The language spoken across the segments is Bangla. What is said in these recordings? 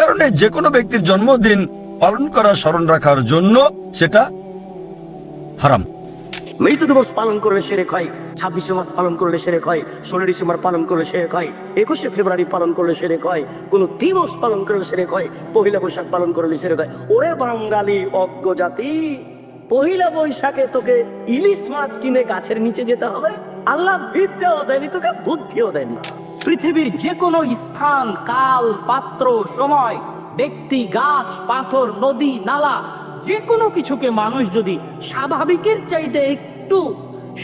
কারণে যে কোনো ব্যক্তির জন্মদিন পালন করা, স্মরণ রাখার জন্য সেটা হারাম। মৃত্যু দিবস পালন করলে সেরেক হয়, ছাব্বিশে মার্চ পালন করলে সেরেক হয়, ষোলো ডিসেম্বর পালন করলে সেরেক হয়, একুশে ফেব্রুয়ারি পালন করলে সেরেক হয়, কোনো দিবস পালন করলে সেরেক হয়, পহিলা বৈশাখ পালন করলে সেরেক হয়। ওরে বাঙালি অজ্ঞ জাতি, পহিলা বৈশাখে তোকে ইলিশ মাছ কিনে গাছের নিচে যেতে হয়, আল্লাহ বিদ্যাও দেয়নি, তোকে বুদ্ধিও দেয়নি। পৃথিবীর যে কোনো স্থান কাল পাত্র সময় ব্যক্তি গাছ পাথর নদী নালা যে কোনো কিছুকে মানুষ যদি স্বাভাবিকের চাইতে একটু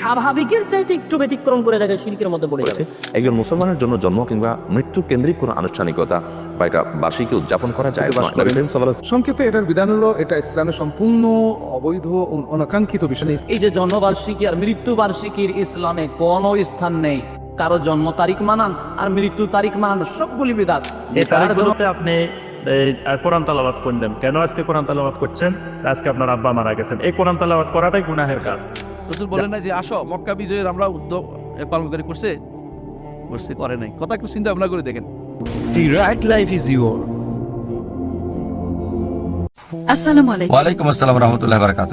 স্বাভাবিকের চাইতে একটু ব্যতিক্রম করে দেখে শিল্পের মধ্যে পড়ে যাবে। একজন মুসলমানের জন্য জন্ম কিংবা মৃত্যু কেন্দ্রিক কোনো আনুষ্ঠানিকতা বা এটা বার্ষিকী উদযাপন করা যায় সংক্ষেপে এটার বিধান হলো এটা ইসলামের সম্পূর্ণ অবৈধ ও অনাকাঙ্ক্ষিত বিষয়। এই যে জন্মবার্ষিকী আর মৃত্যু বার্ষিকীর ইসলামে কোনো স্থান নেই। কারও জন্ম তারিখ মানান আর মৃত্যু তারিখ মানান সবগুলি বিদাত এই তারিখগুলোতে আপনি কোরআন তালাবাত করলেন কেন আজকে কোরআন তালাবাত করছেন? আজকে আপনার আব্বা মারা গেছেন। এই কোরআন তালাবাত করাটাই গুনাহের কাজ। রসুল বলেন না যে আসো মক্কা বিজয়ের আমরা উদ্যোগ পালন করে করছে? করছে করে নাই। কথা একটু চিন্তা ভাবনা করে দেখেন। Right life is your. আসসালামু আলাইকুম। ওয়ালাইকুম আসসালাম রহমতুল্লাহ বারকাত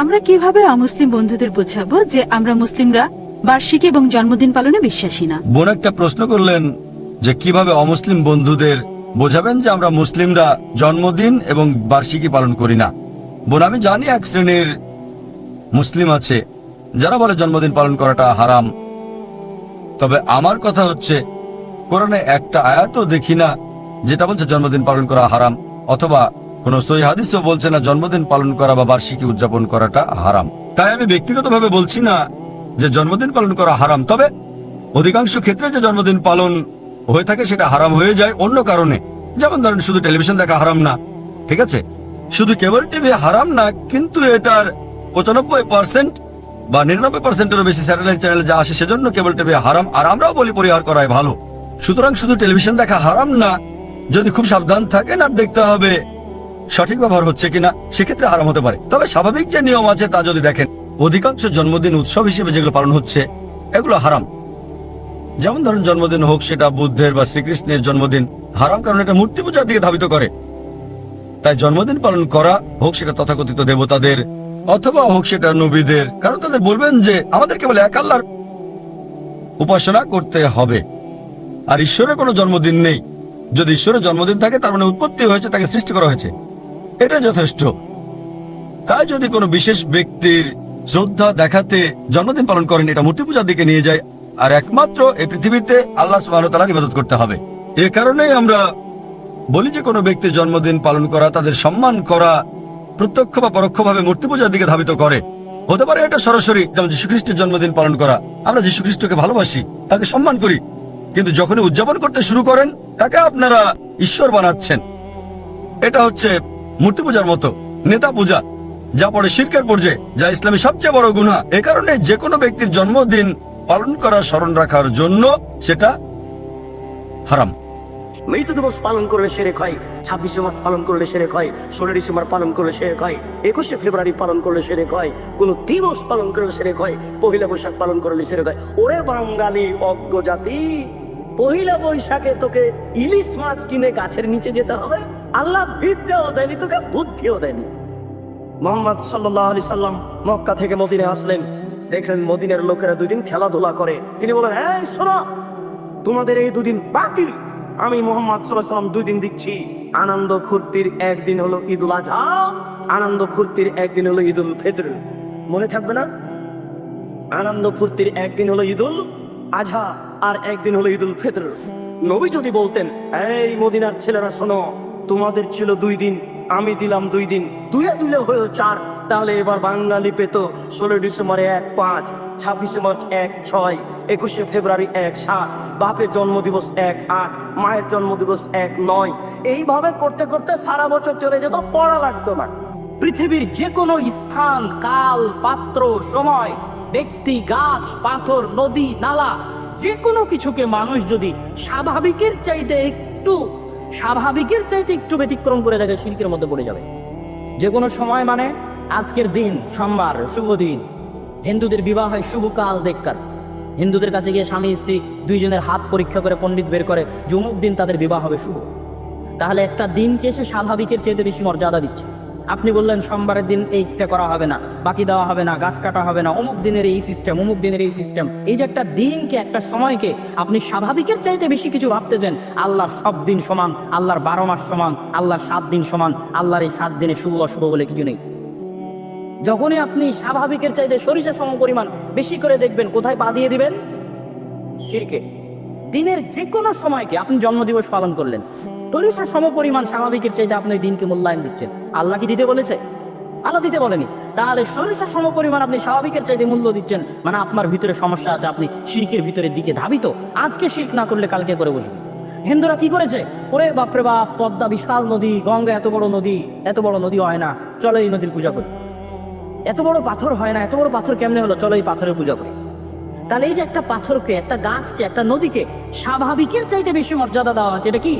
আমরা কীভাবে অমুসলিম বন্ধুদের বোঝাবো যে আমরা মুসলিমরা বার্ষিকী এবং জন্মদিন পালনে বিশ্বাসী না। বোন একটা প্রশ্ন করলেন যে কীভাবে অমুসলিম বন্ধুদের বোঝাবেন যে আমরা মুসলিমরা জন্মদিন এবং বার্ষিকী পালন করি না? বোন, আমি জানি এক শ্রেণির মুসলিম আছে, যারা বলে জন্মদিন পালন করাটা হারাম। তবে আমার কথা হচ্ছে, কোরআনে একটা আয়াতও দেখি না যেটা বলছে জন্মদিন পালন করা হারাম, অথবা কোন সই হাদিসও বলছে না জন্মদিন পালন করা বা বার্ষিকী উদযাপন করাটা হারাম। তাই আমি ব্যক্তিগতভাবে বলছি না যে জন্মদিন পালন করা হারাম, তবে অধিকাংশ ক্ষেত্রে যে জন্মদিন পালন হয়ে থাকে সেটা হারাম হয়ে যায় অন্য কারণে। যেমন ধরেন, শুধু টেলিভিশন দেখা হারাম না, ঠিক আছে? শুধু কেবল টিভি হারাম না, কিন্তু এটার পঁচানব্বই পার্সেন্ট বা নিরানব্বই পার্সেন্টেরও বেশি স্যাটেলাইট চ্যানেল যা আসে সেজন্য কেবল টিভি হারাম, আর আমরাও বলি পরিহার করাই ভালো। সুতরাং শুধু টেলিভিশন দেখা হারাম না, যদি খুব সাবধান থাকেন আর দেখতে হবে সঠিক ব্যবহার হচ্ছে কিনা, সেক্ষেত্রে হারাম হতে পারে। তবে স্বাভাবিক যে নিয়ম আছে তা যদি দেখেন অধিকাংশ জন্মদিন উৎসব হিসেবে যেগুলো পালন হচ্ছে, এগুলো হারাম। যেমন ধরুন জন্মদিন হোক, সেটা বুদ্ধের বা শ্রীকৃষ্ণের জন্মদিন, হারাম কারণ এটা মূর্তি পূজার দিকে ধাবিত করে। তাই জন্মদিন পালন করা হোক, সেটা তথাকথিত দেবতাদের, অথবা হোক, সেটা নবীদের, কারণ তাদের বলবেন যে আমাদের কেবল এক উপাসনা করতে হবে। আর ঈশ্বরের কোনো জন্মদিন নেই। যদি ঈশ্বরের জন্মদিন থাকে, তার মানে উৎপত্তি হয়েছে, তাকে সৃষ্টি করা হয়েছে। এটা যথেষ্ট। তাই যদি কোনো বিশেষ ব্যক্তির শ্রদ্ধা দেখাতে জন্মদিন পালন করেন, এটা মূর্তি পূজার দিকে নিয়ে যায়। আর একমাত্র এই পৃথিবীতে আল্লাহ সুবাহতালার ইবাদত করতে হবে। এ কারণেই আমরা বলি যে কোনো ব্যক্তির জন্মদিন পালন করা, তাদের সম্মান করা, প্রত্যক্ষ বা পরোক্ষভাবে মূর্তি পূজার দিকে ধাবিত করে। হতে পারে এটা সরাসরি যেমন যীশু খ্রিস্টের জন্মদিন পালন করা। আমরা যীশু খ্রিস্টকে ভালোবাসি, তাকে সম্মান করি। কিন্তু যখনই উদযাপন করতে শুরু করেন, তাকে আপনারা ঈশ্বর বানাচ্ছেন। এটা হচ্ছে মূর্তি পূজার মতো, নেতা পূজা। যা পড়ে শিরকের পর্যায়ে যা ইসলামী সবচেয়ে বড় গুণা এ কারণে যে কোনো ব্যক্তির জন্মদিন পালন করা, স্মরণ রাখার জন্য সেটা হারাম। মৃত্যু দিবস পালন করলে সেরেক হয়, ছাব্বিশে মার্চ পালন করলে সেরেক হয় ষোলো ডিসেম্বর পালন করলে সেরেক হয়, একুশে ফেব্রুয়ারি পালন করলে সেরেক হয়, কোনো দিবস পালন করলে সেরেক হয়, পহিলা বৈশাখ পালন করলে সেরেক হয়। ওরে বাঙালি অজ্ঞ জাতি, পহিলা বৈশাখে তোকে ইলিশ মাছ কিনে গাছের নিচে যেতে হয়, আল্লাহ বিদ্যাও দেয়নি, তোকে বুদ্ধিও দেয়নি। মোহাম্মদ সাল্লাহ আলি সাল্লাম মক্কা থেকে মদিনে আসলেন। দেখলেন মদিনের লোকেরা দুই দিন খেলাধুলা করে। তিনি বলেন হ্যাঁ শোনো, তোমাদের এই দুদিন বাতিল। আমি মোহাম্মদ সাল্লাহ সাল্লাম দুই দিন দিচ্ছি। আনন্দ ফুর্তির একদিন হলো ঈদুল আজহা আনন্দ ফুর্তির একদিন হলো ঈদুল ফিতর। মনে থাকবে না? আনন্দ ফুর্তির একদিন হলো ঈদুল আজহা আর একদিন হলো ঈদুল ফিতর। নবী যদি বলতেন, এই মদিনার ছেলেরা, শোনো, তোমাদের ছিল দুই দিন আমি দিলাম দুই দিন। দুয়ে দুলে হয়েও চার। তাহলে এবার বাঙালি পেত ষোলো ডিসেম্বরে এক পাঁচ, ছাব্বিশে মার্চ এক ছয়, একুশে ফেব্রুয়ারি এক সাত, বাপের জন্মদিবস এক আট, মায়ের জন্মদিবস এক নয়। এইভাবে করতে করতে সারা বছর চলে যেত, পড়া লাগতো না। পৃথিবীর যে কোনো স্থান, কাল, পাত্র, সময়, ব্যক্তি, গাছ, পাথর, নদী, নালা যে কোনো কিছুকে মানুষ যদি স্বাভাবিকের চাইতে একটু স্বাভাবিকের চাইতে একটু ব্যতিক্রম করে দেখে শিল্পের মধ্যে পড়ে যাবে। যে কোনো সময় মানে আজকের দিন, সোমবার, শুভ দিন। হিন্দুদের বিবাহ হয় শুভকাল দেখকার। হিন্দুদের কাছে গিয়ে স্বামী, স্ত্রী দুইজনের হাত পরীক্ষা করে পণ্ডিত বের করে জমুক দিন তাদের বিবাহ হবে শুভ। তাহলে একটা দিনকে সে স্বাভাবিকের চেয়ে বেশি মর্যাদা দিচ্ছে। আপনি বললেন সোমবারের দিন এইটা করা হবে না, বাকি দেওয়া হবে না, গাছ কাটা হবে না, অমুক দিনের এই সিস্টেম অমুক দিনের এই সিস্টেম এই যে একটা দিনকে, একটা সময়কে আপনি স্বাভাবিকের চাইতে বেশি কিছু ভাবতেছেন আল্লাহর সব দিন সমান, আল্লাহর বারো মাস সমান, আল্লাহর সাত দিন সমান, আল্লাহর এই সাত দিনে শুভ অশুভ বলে কিছু নেই। যখনই আপনি স্বাভাবিকের চাইতে সরিষা সম পরিমাণ বেশি করে দেখবেন, কোথায় পা দিয়ে দিবেন? শিরকে দিনের যে কোনো সময়কে, আপনি জন্মদিবস পালন করলেন। সরিষা সম পরিমাণ স্বাভাবিকের চাইতে আপনি দিনকে মূল্যায়ন দিচ্ছেন। আল্লাহ কি দিতে বলেছে? আল্লাহ দিতে বলেনি। তাহলে সরিষা সম পরিমাণ আপনি স্বাভাবিকের চাইতে মূল্য দিচ্ছেন মানে আপনার ভিতরে সমস্যা আছে, আপনি শিরকের ভিতরে দিকে ধাবিত। আজকে শির্ক না করলে কালকে করে বসবেন। হিন্দুরা কি করেছে? ওরে বাপরে বাপ, পদ্মা, বিশাল নদী, গঙ্গা, এত বড় নদী, এত বড় নদী হয় না, চলো এই নদীর পূজা করি। এত বড় পাথর হয় না, এত বড় পাথর কেমনে হলো? চলো এই পাথরের পূজা করি। তাহলে এই যে একটা পাথরকে, একটা গাছকে, একটা নদীকে স্বাভাবিকের চাইতে বেশি মর্যাদা দেওয়া হচ্ছে, এটা কি?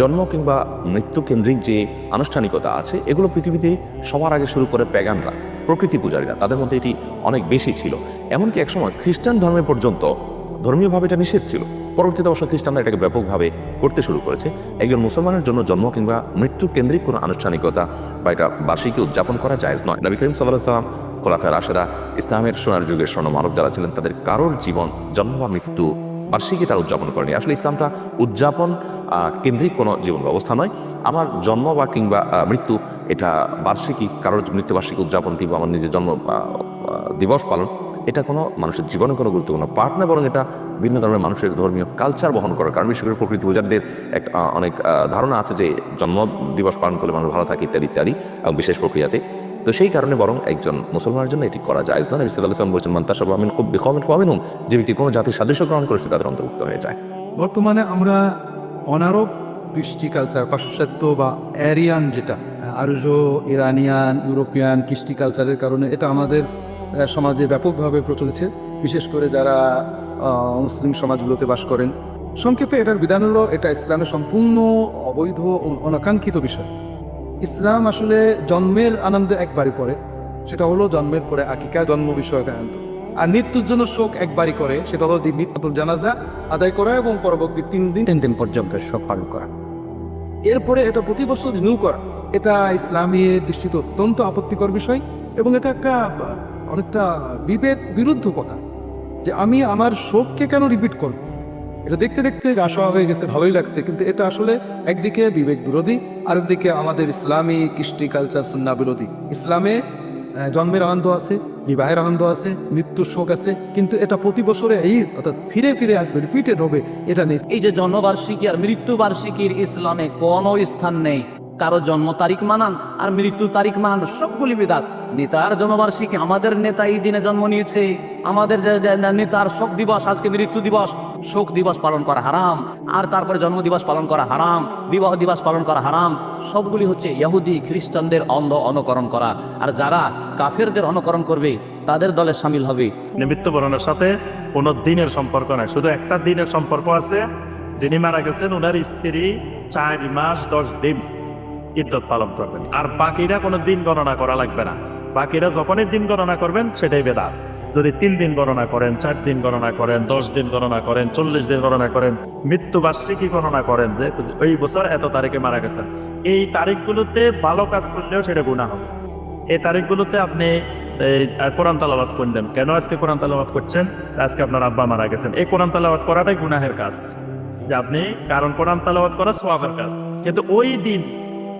জন্ম কিংবা মৃত্যু কেন্দ্রিক যে আনুষ্ঠানিকতা আছে, এগুলো পৃথিবীতে সবার আগে শুরু করে প্যাগানরা, প্রকৃতি পূজারীরা, তাদের মধ্যে এটি অনেক বেশি ছিল। এমনকি একসময় খ্রিস্টান ধর্মে পর্যন্ত ধর্মীয়ভাবে এটা নিষেধ ছিল। পরবর্তীতে অবশ্য খ্রিস্টানরা এটাকে ব্যাপকভাবে করতে শুরু করেছে। একজন মুসলমানের জন্য জন্ম কিংবা মৃত্যু কেন্দ্রিক কোনো আনুষ্ঠানিকতা বা এটা বার্ষিকী উদযাপন করা জায়েজ নয়। নবী করিম সাল্লাহ সাল্লাম খোলাফের আশেরা ইসলামের সোনার যুগের স্বর্ণ মানব যারা ছিলেন, তাদের কারোর জীবন, জন্ম বা মৃত্যু বার্ষিকী তারা উদযাপন করেনি। আসলে ইসলামটা উদযাপন কেন্দ্রিক কোনো জীবন ব্যবস্থা নয়। আমার জন্ম বা কিংবা মৃত্যু, এটা বার্ষিকী, কারোর মৃত্যুবার্ষিকী উদযাপন কিংবা আমার নিজের জন্ম দিবস পালন, এটা কোনো মানুষের জীবনে কোনো গুরুত্বপূর্ণ পার্ট না, বরং এটা বিভিন্ন ধরনের মানুষের ধর্মীয় কালচার বহন করে। কারণ বিশেষ করে প্রকৃতি পূজারদের এক অনেক ধারণা আছে যে জন্ম দিবস পালন করলে মানুষ ভালো থাকে ইত্যাদি ইত্যাদি, এবং বিশেষ প্রক্রিয়াতে। তো সেই কারণে বরং একজন মুসলমানের জন্য এটি করা যায়। না নবী সাল্লাল্লাহু আলাইহি ওয়াসাল্লাম বলেছেন মান্তাসা আমিন খুব বিকমিন ফামিনহুম যে ব্যক্তি কোনো জাতির সাদৃশ্য গ্রহণ করেছে তাদের অন্তর্ভুক্ত হয়ে যায়। বর্তমানে আমরা অনারব কৃষ্টি কালচার পাশ্চাত্য বা অ্যারিয়ান যেটা আর্য ইরানিয়ান, ইউরোপিয়ান কৃষ্টি কালচারের কারণে এটা আমাদের সমাজে ব্যাপকভাবে প্রচলিত। বিশেষ করে যারা মুসলিম সমাজগুলোতে বাস করেন। সংক্ষেপে এটার বিধান হলো, এটা ইসলামের সম্পূর্ণ অবৈধ অনাকাঙ্ক্ষিত বিষয়। ইসলাম আসলে জন্মের আনন্দে একবারই পড়ে। সেটা হলো জন্মের পরে আকিকা জন্ম বিষয়ক আনন্দ আর মৃত্যুর জন্য শোক একবারই করে সেটা হলো মৃত্যুর জানাজা আদায় করা এবং পরবর্তী তিন দিন তিন দিন পর্যন্ত শোক পালন করা। এরপরে এটা প্রতি বছর রিনিউ করা। এটা ইসলামী দৃষ্টিতে অত্যন্ত আপত্তিকর বিষয় এবং এটা একটা, অনেকটা বিবেক বিরুদ্ধ কথা যে আমি আমার শোককে কেন রিপিট করব? এটা দেখতে দেখতে সওয়া হয়ে গেছে, ভালোই লাগছে, কিন্তু এটা আসলে একদিকে বিবেক বিরোধী, আরেকদিকে আমাদের ইসলামী কৃষ্টি কালচার সুন্না বিরোধী। ইসলামে জন্মের আনন্দ আছে, বিবাহের আনন্দ আছে, মৃত্যুর শোক আছে, কিন্তু এটা প্রতি বছরে এই অর্থাৎ ফিরে ফিরে আসবে রিপিটেড হবে, এটা নেই। এই যে জন্মবার্ষিকী আর মৃত্যু বার্ষিকীর ইসলামে কোনো স্থান নেই। কারও জন্ম তারিখ মানান আর মৃত্যু তারিখ মানান, সবগুলি বিদাত। নেতার জন্মবার্ষিকী আমাদের নেতা এই দিনে জন্ম নিয়েছে। আমাদের নেতার শোক দিবস, আজকে মৃত্যু দিবস। শোক দিবস পালন করা হারাম। আর তারপরে জন্ম দিবস পালন করা হারাম। বিবাহ দিবস পালন করা হারাম। সবগুলি হচ্ছে ইহুদি, খ্রিস্টানদের অন্ধ অনুকরণ করা। আর যারা কাফেরদের অনুকরণ করবে, তাদের দলে সামিল হবে। মৃত্যুবরণের সাথে কোনো দিনের সম্পর্ক নাই। শুধু একটা দিনের সম্পর্ক আছে। যিনি মারা গেছেন ওনার স্ত্রী চার মাস দশ দিন। ইদ্যত পালন করবেন। আর বাকিরা কোনো দিন গণনা করা লাগবে না। বাকিরা যখনই দিন গণনা করবেন, সেটাই বেদাত। যদি তিন দিন গণনা করেন, চার দিন গণনা করেন, দশ দিন গণনা করেন, চল্লিশ দিন গণনা করেন, মৃত্যুবার্ষিকী গণনা করেন যে ওই বছর এত তারিখে মারা গেছেন। এই তারিখগুলোতে ভালো কাজ করলেও সেটা গুণা হবে। এই তারিখগুলোতে আপনি কোরআন তালাবাদ করলেন। কেন আজকে কোরআন তালাবাদ করছেন? আজকে আপনার আব্বা মারা গেছেন। এই কোরআন তালাবাদ করাটাই গুনাহের কাজ। যে আপনি, কারণ কোরআন তালাবাদ করা সোয়াবের কাজ। কিন্তু ওই দিন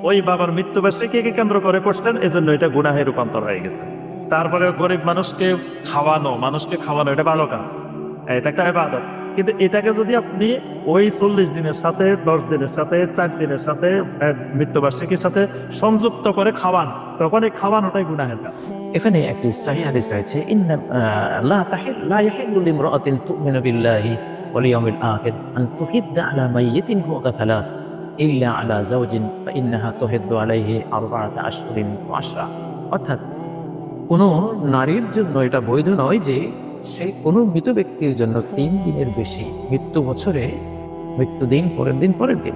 ওই বাবার মৃত্যুবার্ষিকীকে কেন্দ্র করে করছেন? এজন্য এটা গুনাহে রূপান্তর হয়ে গেছে। তারপরে গরিব মানুষকে খাওয়ানো মানুষকে খাওয়ানো, এটা ভালো কাজ। এটা একটা ইবাদত। কিন্তু এটাকে যদি আপনি ওই চল্লিশ দিনের সাথে, দশ দিনের সাথে, চার দিনের সাথে মৃত্যুবার্ষিকীর সাথে সংযুক্ত করে খাওয়ান, তখন এই খাওয়ানোটাই গুনাহের কাজ। এখানে একটি সহিহ হাদিস রয়েছে ইন্না লা তাহিল বিল্লাহি ইল্লা আলা ফা ইন্নাহা তুহিদ্দু আলাইহি আরবাআতা আশহুরিন ওয়া আশরা। অর্থাৎ কোনো নারীর জন্য এটা বৈধ নয় যে সে কোনো মৃত ব্যক্তির জন্য তিন দিনের বেশি মৃত্যু বছরে মৃত্যু দিন পরের দিন পরের দিন,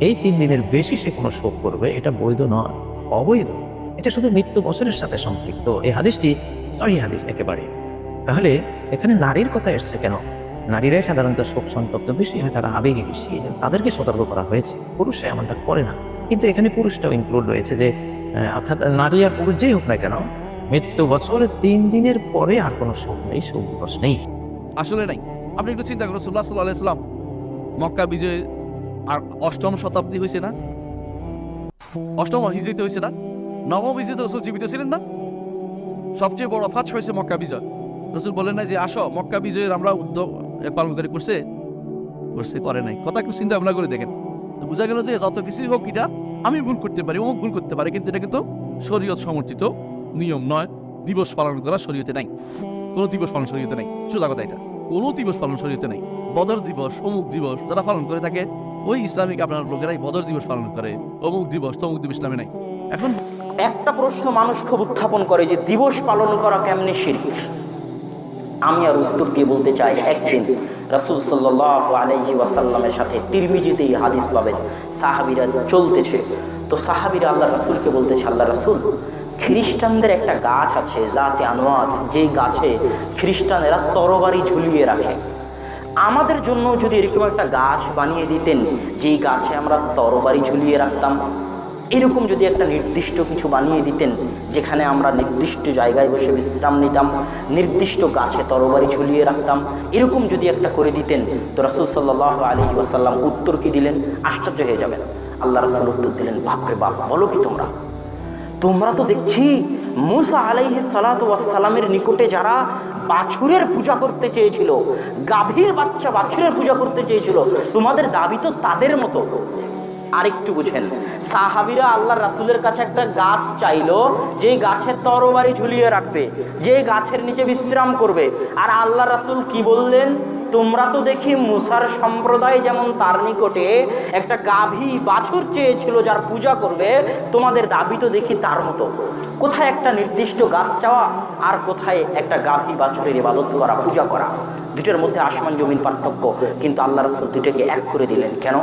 এই তিন দিনের বেশি সে কোনো শোক করবে, এটা বৈধ নয়, অবৈধ। এটা শুধু মৃত্যু বছরের সাথে সম্পৃক্ত। এই হাদিসটি সহি হাদিস একেবারে। তাহলে এখানে নারীর কথা এসছে কেন? নারীরাই সাধারণত শোক সন্তপ্ত বেশি হয়, তারা আবেগে বেশি তাদেরকে সতর্ক করা হয়েছে। পুরুষরা এমনটা করে না। কিন্তু এখানে পুরুষটাও ইনক্লুড রয়েছে যে অর্থাৎ নারী আর পুরুষ যেই হোক না কেন, মৃত্যু বছরের তিন দিনের পরে আর কোনো শোক নেই, শোক দিবস নেই। আসলে নাই। আপনি একটু চিন্তা করুন সুল্লাহ সাল্লাহ ইসলাম মক্কা বিজয় আর অষ্টম শতাব্দী হয়েছে না? অষ্টম হিজড়িতে হয়েছে না? নবম হিজড়িতে রসুল জীবিত ছিলেন না? সবচেয়ে বড় ফাঁচ হয়েছে মক্কা বিজয়। রসুল বলেন না যে, আসো, মক্কা বিজয়ের আমরা উদ্যোগ এ, পালন করে করছে করছে করে নাই। কথা একটু চিন্তা ভাবনা করে দেখেন। বোঝা গেল যে যত কিছুই হোক এটা আমি ভুল করতে পারি অমুক ভুল করতে পারে কিন্তু এটা কিন্তু শরীয়ত সমর্থিত নিয়ম নয়। দিবস পালন করা শরীয়তে নাই। কোনো দিবস পালন শরীয়তে নাই। সোজা কথা এটা। কোনো দিবস পালন শরীয়তে নাই। বদর দিবস অমুক দিবস যারা পালন করে থাকে ওই ইসলামিক আপনার লোকেরাই বদর দিবস পালন করে। অমুক দিবস তমুক দিবস ইসলামে নাই। এখন একটা প্রশ্ন মানুষ খুব উত্থাপন করে যে দিবস পালন করা কেমনে শিরিক? আমি আর উত্তর দিয়ে বলতে চাই, একদিন রাসুল সাল্লাহ ওয়াসাল্লামের সাথে তিরমিজিতে এই হাদিস পাবেন, সাহাবিরা চলতেছে। তো সাহাবিরা আল্লাহ রাসুলকে বলতেছে আল্লাহ রাসুল, খ্রিস্টানদের একটা গাছ আছে জাতে আনোয়াত, যেই গাছে খ্রিস্টানেরা তরবারি ঝুলিয়ে রাখে। আমাদের জন্য যদি এরকম একটা গাছ বানিয়ে দিতেন, যেই গাছে আমরা তরবারি ঝুলিয়ে রাখতাম এরকম যদি একটা নির্দিষ্ট কিছু বানিয়ে দিতেন, যেখানে আমরা নির্দিষ্ট জায়গায় বসে বিশ্রাম নিতাম, নির্দিষ্ট গাছে তরবারি ঝুলিয়ে রাখতাম, এরকম যদি একটা করে দিতেন, তো রাসুল সাল্লাহ আলী ওয়াসাল্লাম উত্তর কি দিলেন? আশ্চর্য হয়ে যাবেন। আল্লাহ রাসুল উত্তর দিলেন, বাপরে বাপ, বলো কি তোমরা? তোমরা তো দেখছি মুসা আলাইহি সালামের নিকটে যারা বাছুরের পূজা করতে চেয়েছিল, গাভীর বাচ্চা বাছুরের পূজা করতে চেয়েছিল, তোমাদের দাবি তো তাদের মতো। আরেকটু বুঝেন। সাহাবিরা আল্লাহ রাসুলের কাছে একটা গাছ চাইলো যে গাছের তরবারি ঝুলিয়ে রাখবে যে গাছের নিচে বিশ্রাম করবে। আর আল্লাহ রাসুল কি বললেন? তোমরা তো দেখি মুসার সম্প্রদায় যেমন তার নিকটে একটা গাভী বাছুর চেয়েছিল যার পূজা করবে, তোমাদের দাবি তো দেখি তার মতো। কোথায় একটা নির্দিষ্ট গাছ চাওয়া আর কোথায় একটা গাভী বাছুরের ইবাদত করা, পূজা করা? দুটোর মধ্যে আসমান জমিন পার্থক্য, কিন্তু আল্লাহ রাসুল দুটোকে এক করে দিলেন। কেন?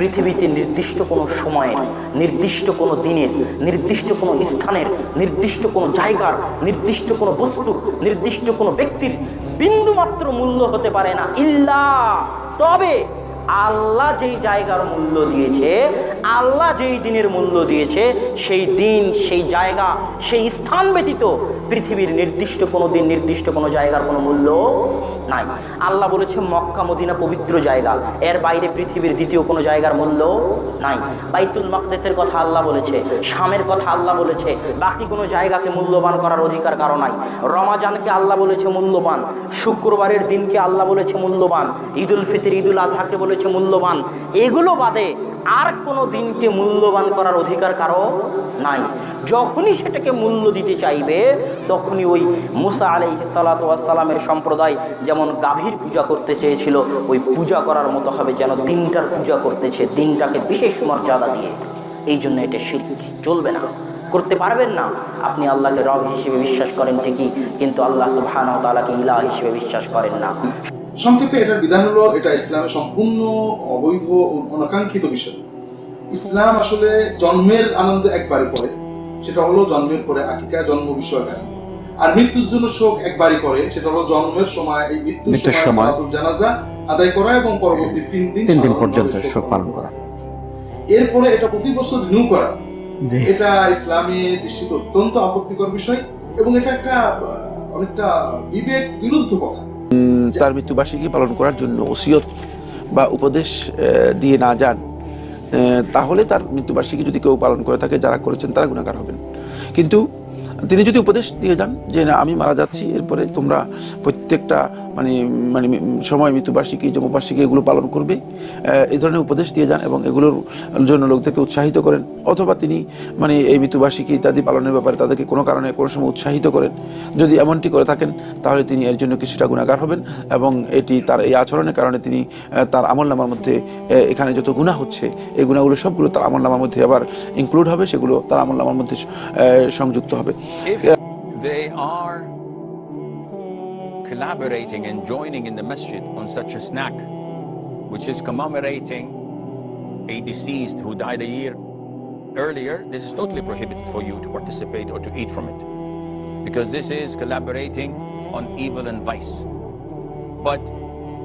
পৃথিবীতে নির্দিষ্ট কোনো সময়ের, নির্দিষ্ট কোনো দিনের, নির্দিষ্ট কোনো স্থানের, নির্দিষ্ট কোনো জায়গার, নির্দিষ্ট কোনো বস্তুর, নির্দিষ্ট কোনো ব্যক্তির বিন্দুমাত্র মূল্য হতে পারে না। ইল্লা। তবে আল্লাহ যেই জায়গার মূল্য দিয়েছে, আল্লাহ যেই দিনের মূল্য দিয়েছে, সেই দিন, সেই জায়গা, সেই স্থান ব্যতীত পৃথিবীর নির্দিষ্ট কোনো দিন, নির্দিষ্ট কোনো জায়গার কোনো মূল্য নাই। আল্লাহ বলেছে, মক্কা, মদিনা পবিত্র জায়গা। এর বাইরে পৃথিবীর দ্বিতীয় কোনো জায়গার মূল্য নাই। বাইতুল মাকদেসের কথা আল্লাহ বলেছে, শামের কথা আল্লাহ বলেছে, বাকি কোনো জায়গাকে মূল্যবান করার অধিকার কারও নাই। রমাজানকে আল্লাহ বলেছে মূল্যবান, শুক্রবারের দিনকে আল্লাহ বলেছে মূল্যবান, ঈদুল ফিতর, ঈদুল আজহাকে বলেছে মূল্যবান। এগুলো বাদে আর কোনো দিনকে মূল্যবান করার অধিকার কারও নাই। যখনই সেটাকে মূল্য দিতে চাইবে, তখনই ওই মুসা আলাই সালাতামের সম্প্রদায় যেমন গাভীর পূজা করতে চেয়েছিল, ওই পূজা করার মতো হবে যেন দিনটার পূজা করতেছে, দিনটাকে বিশেষ মর্যাদা দিয়ে। এই জন্য এটা শিল্প চলবে না। করতে পারবেন না। আপনি আল্লাহকে রব হিসেবে বিশ্বাস করেন ঠিকই, কিন্তু আল্লাহ সুবহান তালাকে ইলা হিসেবে বিশ্বাস করেন না। সংক্ষেপে এটার বিধান হলো এটা ইসলামের সম্পূর্ণ অবৈধ অনাকাঙ্ক্ষিত বিষয়। ইসলাম আসলে জন্মের আনন্দ একবারই পরে সেটা হলো জন্মের পরে আকিকা জন্ম বিষয়ক আনন্দ। আর মৃত্যুর জন্য শোক একবারই করে সেটা হলো জন্মের সময় এই মৃত্যুর সময় জানাজা আদায় করা এবং পরবর্তী তিন দিন তিন দিন পর্যন্ত শোক পালন করা। এরপরে এটা প্রতি বছর রিনিউ করা। এটা ইসলামী দৃষ্টিতে অত্যন্ত আপত্তিকর বিষয় এবং এটা একটা অনেকটা বিবেক বিরুদ্ধ কথা। তার মৃত্যুবার্ষিকী পালন করার জন্য ওসিয়ত বা উপদেশ দিয়ে না যান তাহলে তার মৃত্যুবার্ষিকী যদি কেউ পালন করে থাকে, যারা করেছেন তারা গুণাকার হবেন। কিন্তু তিনি যদি উপদেশ দিয়ে যান যে না, আমি মারা যাচ্ছি, এরপরে তোমরা প্রত্যেকটা মানে মানে সময় মৃত্যুবার্ষিকী, জন্মবার্ষিকী এগুলো পালন করবে এই ধরনের উপদেশ দিয়ে যান এবং এগুলোর জন্য লোকদেরকে উৎসাহিত করেন। অথবা তিনি মানে এই মৃত্যুবার্ষিকী ইত্যাদি পালনের ব্যাপারে তাদেরকে কোনো কারণে, কোনো সময় উৎসাহিত করেন। যদি এমনটি করে থাকেন, তাহলে তিনি এর জন্য কিছুটা গুণাগার হবেন এবং এটি তার এই আচরণের কারণে তিনি তার আমল নামার মধ্যে এখানে যত গুণা হচ্ছে, এই গুণাগুলো সবগুলো তার আমল নামার মধ্যে আবার ইনক্লুড হবে, সেগুলো তার আমল নামার মধ্যে সংযুক্ত হবে। If they are collaborating and joining in the masjid on such a snack, which is commemorating a deceased who died a year earlier, this is totally prohibited for you to participate or to eat from it. Because this is collaborating on evil and vice. But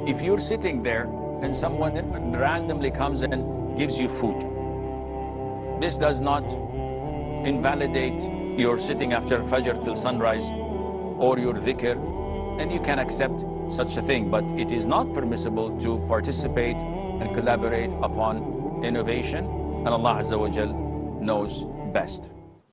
if you're sitting there and someone randomly comes and gives you food, this does not invalidate your sitting after Fajr till sunrise or your dhikr, and you can accept such a thing. But it is not permissible to participate and collaborate upon innovation, and Allah Azza wa Jal knows best.